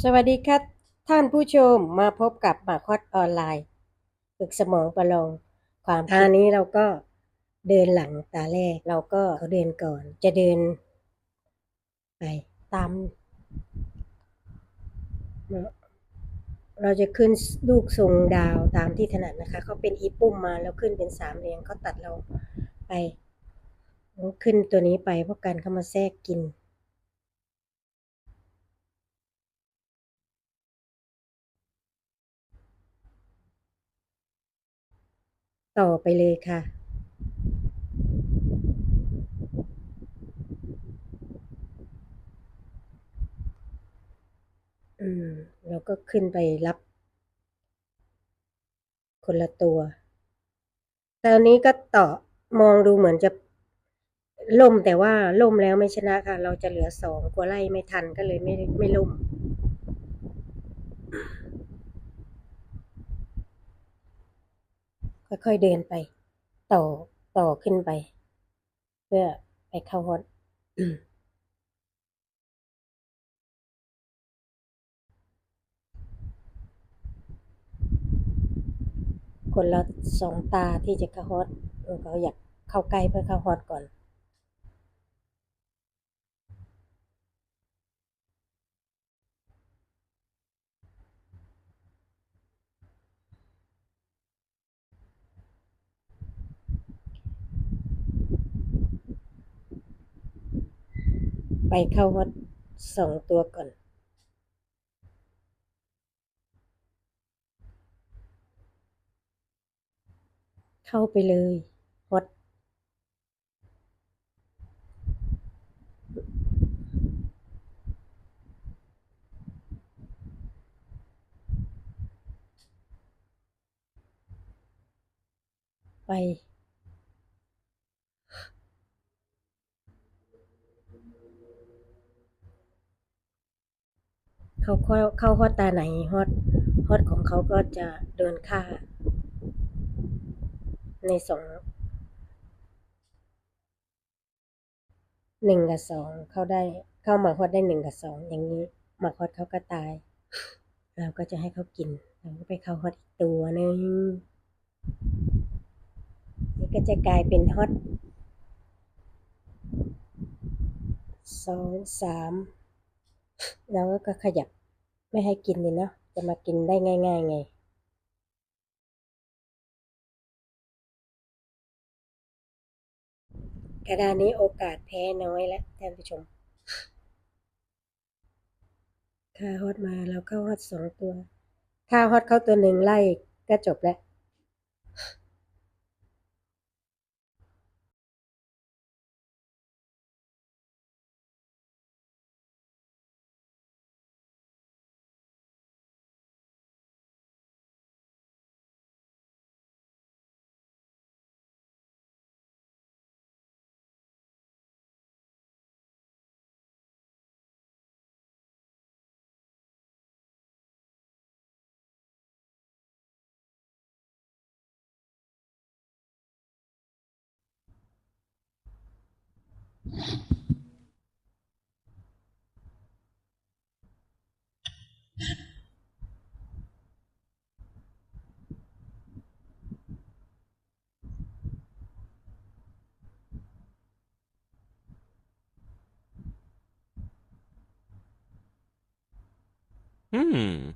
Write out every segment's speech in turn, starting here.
สวัสดีครับ ท่านผู้ชมมาพบกับมาคอดออนไลน์ฝึกสมองประลองความท่านี้เราก็เดินหลังตาแรก เราก็เขาเดินก่อน จะเดินไปตาม เราจะขึ้นลูกทรงดาวตามที่ถนัดนะคะเขาเป็นอีปุ่มมาแล้วขึ้นเป็นสามเหลี่ยมเขาตัดเราไป ขึ้นตัวนี้ไปเพราะการเข้ามาแทรกกิน ต่อไปเลยค่ะ อืมเราก็ขึ้นไปรับ คนละตัว ตอนนี้ก็ต่อมองดูเหมือนจะล่มแต่ว่าล่มแล้วไม่ชนะค่ะ เราจะเหลือสองกลัวไล่ไม่ทันก็เลยไม่ไม่ล่ม ค่อยๆเดินไป ต่อต่อขึ้นไป เพื่อไปเข้าฮอตคนเราสองตาที่จะเข้าฮอตเขาอยากเข้าใกล้เพื่อเข้าฮอตก่อน ไปเข้าฮอตสองตัวก่อน เข้าไปเลยฮอตไป เขาเข้าเข้าฮอตตาไหนฮอตฮอตของเขาก็จะเดินค่า ในสองหนึ่งกับสองเข้าได้เข้ามาฮอตได้หนึ่งกับสองอย่างนี้มาฮอตเขาก็ตาย เราก็จะให้เขากินเราก็ไปเข้าฮอตอีกตัวหนึ่งนี่ก็จะกลายเป็นฮอตสองสาม แล้วก็ขยับไม่ให้กินเลยเนาะจะมากินได้ง่าย ๆ ไงกระดานนี้โอกาสแพ้น้อยแล้วท่านผู้ชมค่าฮอตมาแล้วเข้าฮอตสองตัวค่าฮอตเข้าตัวหนึ่งไล่ก็จบแล้ว Hmm.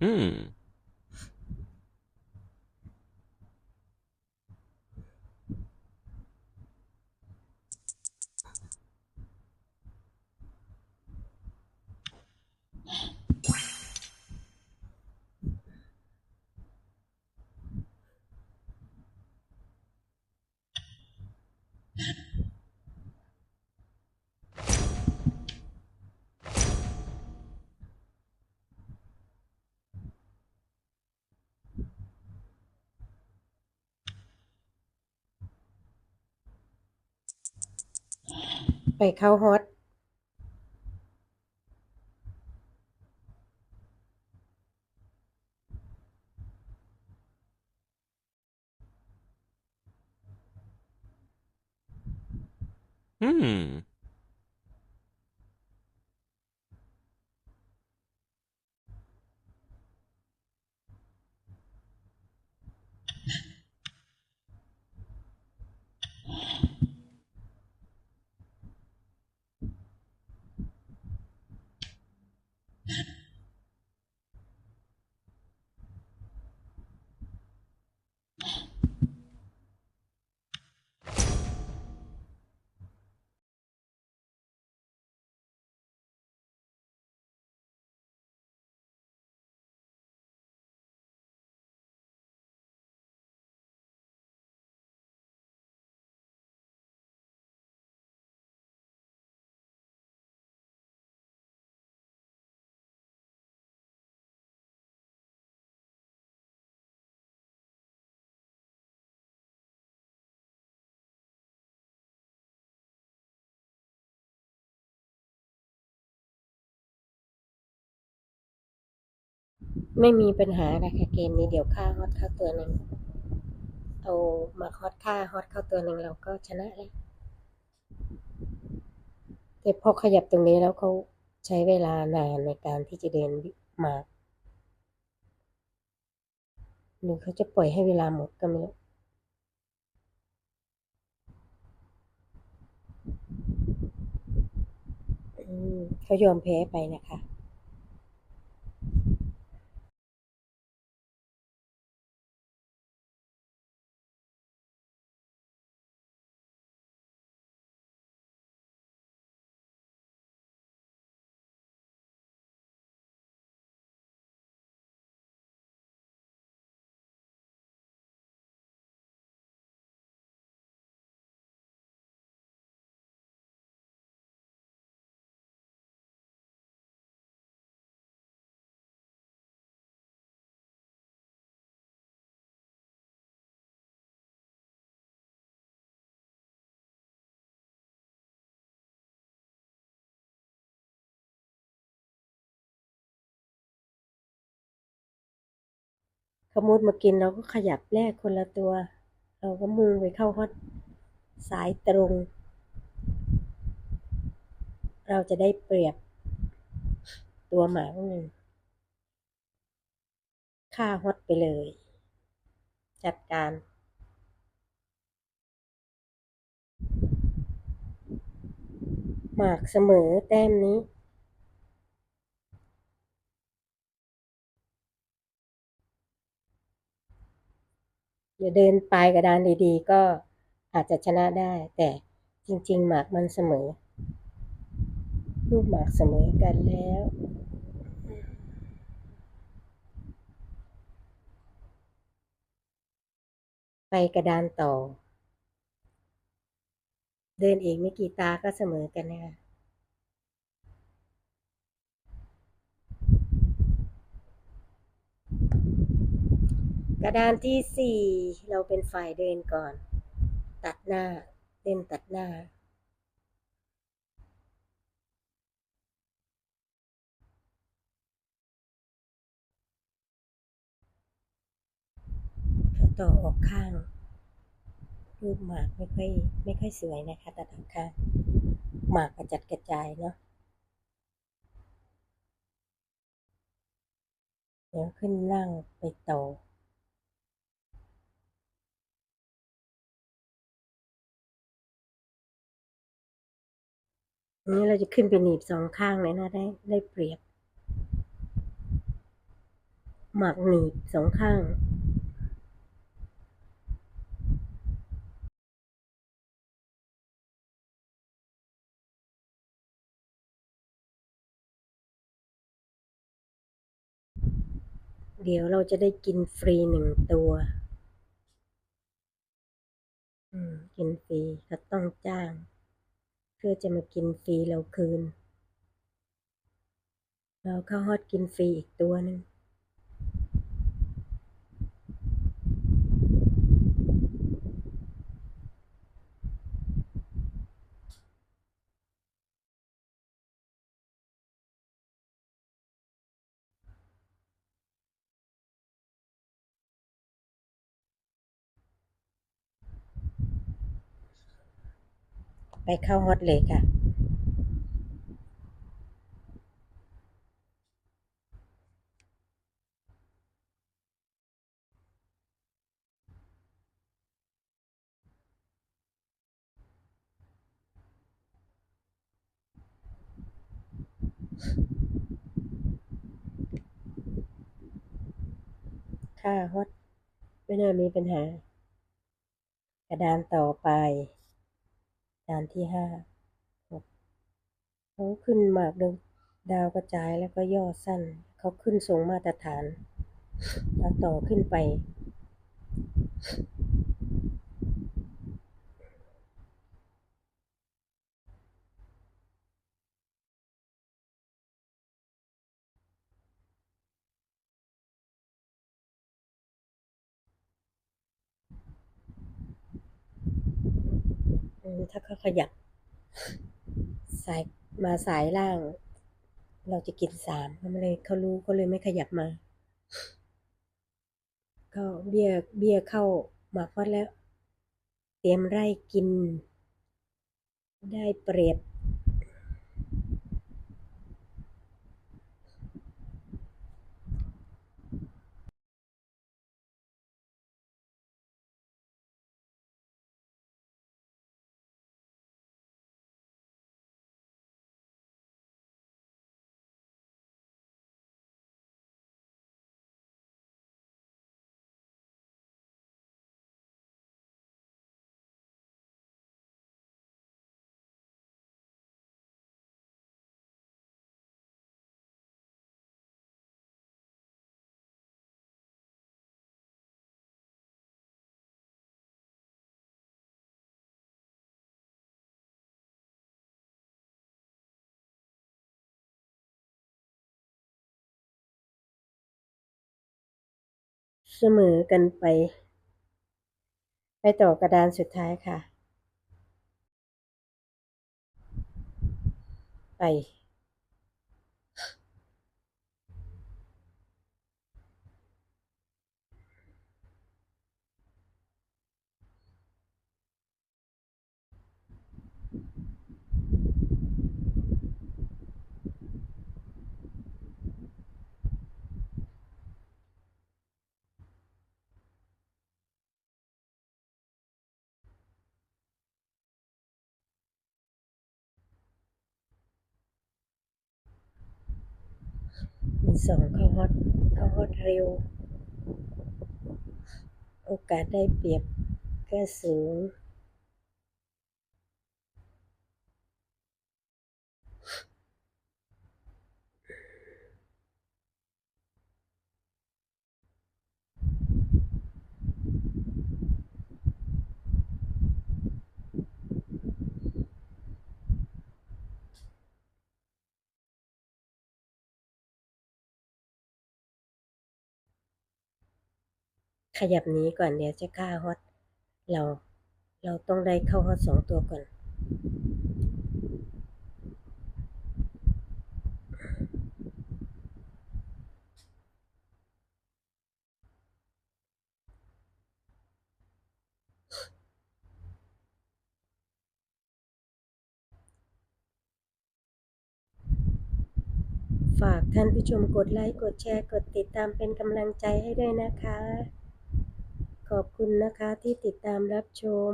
嗯。 ไปเข้าฮอตอืม ไม่มีปัญหานะคะเกมนี้เดี๋ยวฆ่าฮอตเข้าตัวหนึ่งเอามาฮอตฆ่าฮอตเข้าตัวหนึ่งเราก็ชนะแล้วแต่พอขยับตรงนี้แล้วเขาใช้เวลานานในการที่จะเดินมาหรือเขาจะปล่อยให้เวลาหมดก็ไม่รู้เขายอมแพ้ไปนะคะ ขมุดมากินเราก็ขยับแลกคนละตัว เราก็มือไปเข้าฮอตสายตรง เราจะได้เปรียบตัวหมาหนึ่งฆ่าฮอตไปเลย จัดการหมากเสมอแต้มนี้ เดี๋ยวเดินปลายกระดานดีๆ ก็อาจจะชนะได้ แต่จริง ๆ หมากมันเสมอลูกหมากเสมอกันแล้ว ไปกระดานต่อ เดินอีกไม่กี่ตาก็เสมอกันนะคะ กระดานที่สี่เราเป็นฝ่ายเดินก่อน ตัดหน้าเล่นตัดหน้าเขาต่อออกข้าง รูปหมากไม่ค่อยไม่ค่อยสวยนะคะตัดออกข้าง หมากกระจัดกระจายเนาะเดี๋ยวขึ้นล่างไปต่อ นี้เราจะขึ้นไปหนีบสองข้างเลยนะได้ได้เปรียบ หมากหนีบสองข้างเดี๋ยวเราจะได้กินฟรีหนึ่งตัวอืมกินฟรีก็ต้องจ้าง เพื่อจะมากินฟรีเราคืน เราเข้าฮอตกินฟรีอีกตัวหนึ่ง ไปเข้าฮอตเลยค่ะ ค่ะฮอตไม่น่ามีปัญหากระดานต่อไป จานที่ห้าหกเขาขึ้นมากดดาวกระจายแล้วก็ย่อสั้น เขาขึ้นสูงมาตรฐาน แล้วต่อขึ้นไป ถ้าเขาขยับ สายมาสายล่าง เราจะกินสามเขาเลยเขารู้ก็เลยไม่ขยับมาก็เบี้ยเบี้ยเข้ามาพอดแล้ว เตรียมไร่กิน ได้เปรียบ เสมอกันไป ไปต่อกระดานสุดท้ายค่ะ ไป มี สองเข้าฮอตเข้าฮอตเร็ว โอกาสได้เปรียบก็สูง ขยับหนี้ก่อนเดี๋ยวจะฆ่าฮอตเรา เราต้องได้เข้าฮอตสองตัวก่อน ฝากท่านผู้ชมกดไลค์ กดแชร์ กดติดตามเป็นกำลังใจให้ด้วยนะคะ ขอบคุณนะคะที่ติดตามรับชม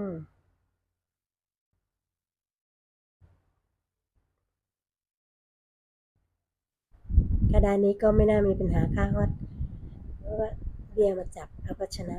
กระดานนี้ก็ไม่น่ามีปัญหาค่าฮอตเพราะว่าเบียร์มาจับเราก็ชนะ